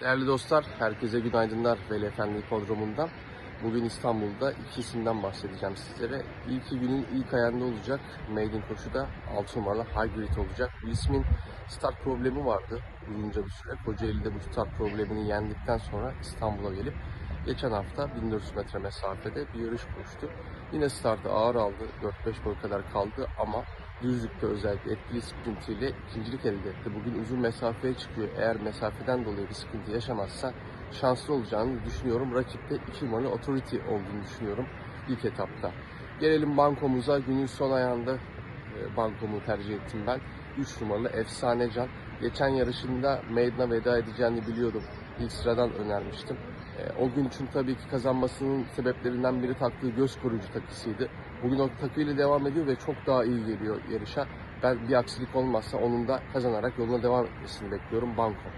Değerli dostlar, herkese günaydınlar Veli Efendi Hipodromu'ndan. Bugün İstanbul'da iki isimden bahsedeceğim sizlere. İlki günün ilk ayağında olacak Maiden koşuda 6 numaralı Hybrid olacak. Bu ismin start problemi vardı uzunca bir süre. Kocaeli'de bu start problemini yendikten sonra İstanbul'a gelip geçen hafta 1400 metre mesafede bir yarış koştu. Yine startı ağır aldı, 4-5 boy kadar kaldı ama düzlükte özellikle etkili sprintiyle ikincilik elde etti. Bugün uzun mesafeye çıkıyor. Eğer mesafeden dolayı bir sıkıntı yaşamazsa şanslı olacağını düşünüyorum. Rakipte 2 numaralı Authority olduğunu düşünüyorum ilk etapta. Gelelim bankomuza. Günün son ayağında e, bankomu tercih ettim ben. 3 numaralı Efsane Can. Geçen yarışında Maiden'a veda edeceğini biliyordum. İlk sıradan önermiştim. E, O gün için tabii ki kazanmasının sebeplerinden biri taktığı göz koruyucu takısıydı. Bugün o takıyla devam ediyor ve çok daha iyi geliyor yarışa. Ben bir aksilik olmazsa onun da kazanarak yoluna devam etmesini bekliyorum Banko.